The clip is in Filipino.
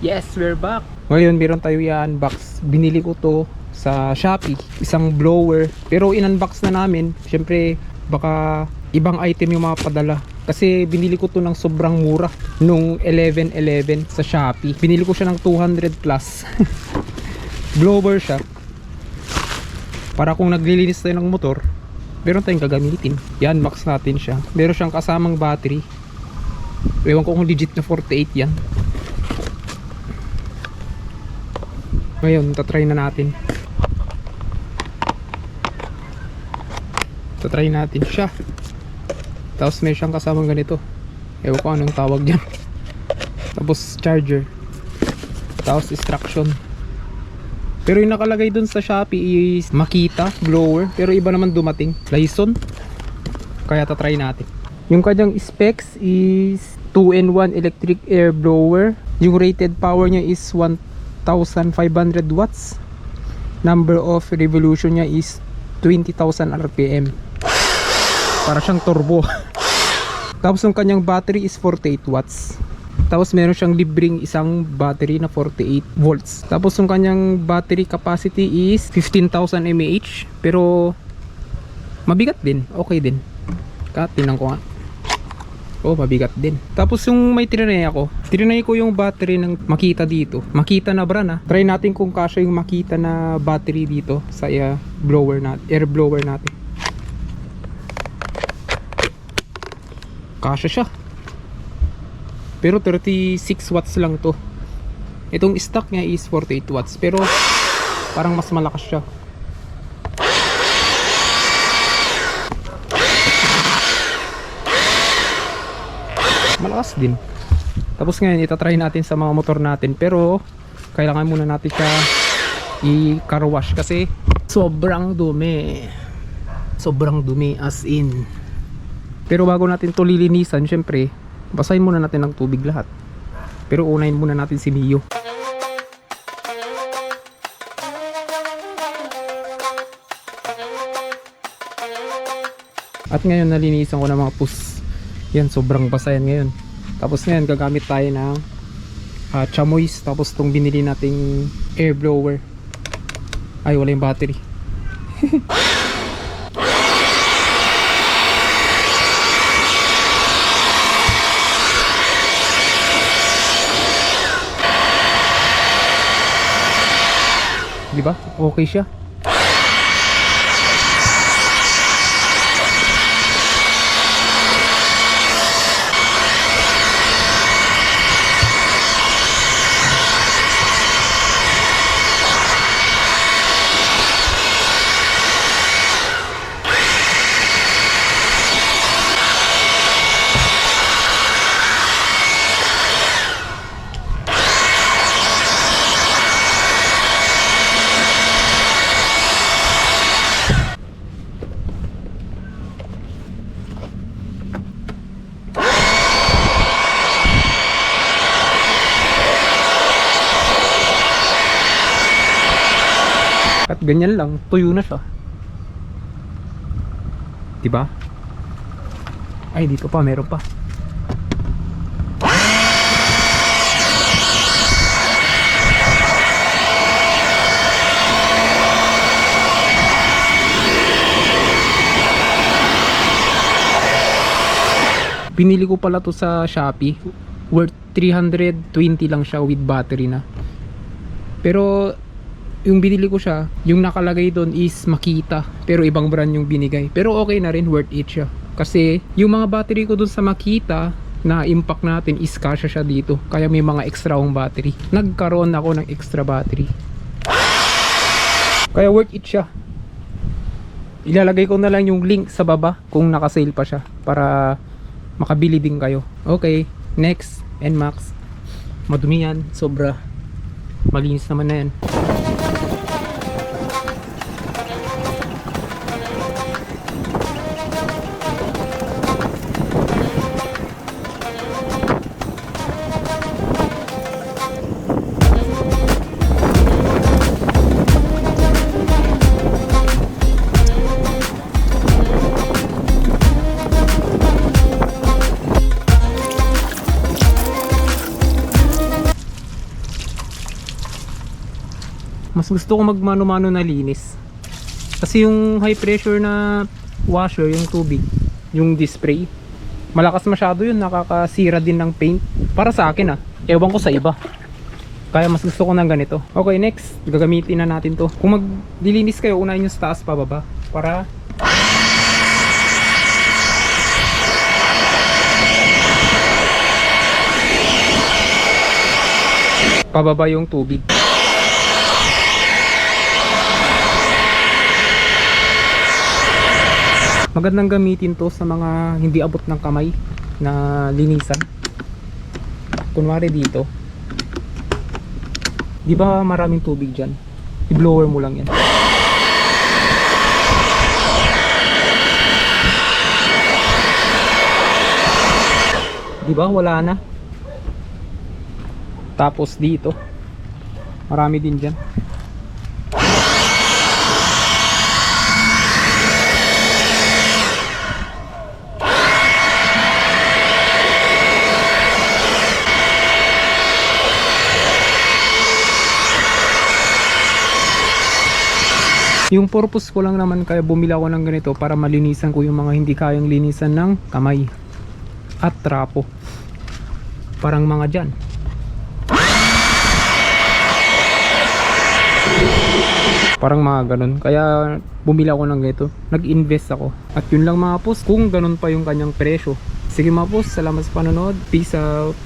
Yes, we're back. Ngayon, meron tayo i-unbox. Binili ko to sa Shopee. Isang blower. Pero in-unbox na namin. Siyempre, baka ibang item yung mapadala. Kasi binili ko to ng sobrang mura. Nung 11.11 sa Shopee. Binili ko siya ng 200 plus. blower siya. Para kung naglilinis tayo ng motor, meron tayong gagamitin. Yan, max natin siya. Meron siyang kasamang battery. Ewan ko kung legit na 48 yan. Ngayon, tatry na natin. Tatry natin siya. Tapos may siyang kasamang ganito. Ewan ko anong tawag dyan. Tapos charger. Tapos instruction. Pero yung nakalagay dun sa Shopee is Makita blower. Pero iba naman dumating. Lyson. Kaya tatry natin. Yung kanyang specs is 2-in-1 electric air blower. Yung rated power niya is 1,500 watts. Number of revolution niya is 20,000 RPM. Para siyang turbo. Tapos yung kanyang battery is 48 watts. Tapos meron siyang libreng isang battery na 48 volts. Tapos yung kanyang battery capacity is 15,000 mAh. Pero mabigat din. Okay din. Ka, tingnan ko nga. Oh, mabigat din. Tapos yung may trinay ako, trinay ko yung battery ng Makita dito. Makita na brand ah. Try natin kung kasya yung Makita na battery dito sa uh, blower natin, air blower natin. Kasya siya. Pero 36 watts lang to. Itong stock niya is 48 watts. Pero parang mas malakas siya. Malakas din. Tapos ngayon itatry natin sa mga motor natin. Pero kailangan muna natin siya i-car wash kasi sobrang dumi. Sobrang dumi as in. Pero bago natin to lilinisan syempre basahin muna natin ng tubig lahat. Pero unahin muna natin si Mio. At ngayon nalinisan ko na mga pus yan sobrang basa yan ngayon. Tapos ngayon gagamit tayo ng uh, chamois. Tapos itong binili nating air blower. Ay wala yung battery. Di ba? Okay siya At ganyan lang, tuyo na siya. 'Di ba? Ay, dito pa, meron pa. Pinili ko pala to sa Shopee. Worth 320 lang siya with battery na. Pero yung binili ko siya, yung nakalagay doon is Makita. Pero ibang brand yung binigay. Pero okay na rin, worth it siya. Kasi yung mga battery ko doon sa Makita, na impact natin is kasya siya dito. Kaya may mga extra akong battery. Nagkaroon ako ng extra battery. Kaya worth it siya. Ilalagay ko na lang yung link sa baba kung naka-sale pa siya para makabili din kayo. Okay, next, NMAX. Madumi yan, sobra. Malinis naman na yan. Gusto ko magmano-mano na linis. Kasi yung high pressure na washer, yung tubig, yung display, malakas masyado yun, nakakasira din ng paint. Para sa akin ah, ewan ko sa iba. Kaya mas gusto ko ng ganito. Okay, next, gagamitin na natin to. Kung maglilinis kayo, unahin sa taas pababa. Para pababa yung tubig. Magandang gamitin to sa mga hindi abot ng kamay na linisan. Kunwari dito. Di ba maraming tubig dyan? I-blower mo lang yan. Di ba wala na? Tapos dito. Marami din dyan. Yung purpose ko lang naman kaya bumili ako ng ganito para malinisan ko yung mga hindi kayang linisan ng kamay at trapo. Parang mga dyan. Parang mga ganun. Kaya bumili ako ng ganito. Nag-invest ako. At yun lang mga post kung ganun pa yung kanyang presyo. Sige mga post, salamat sa panonood. Peace out.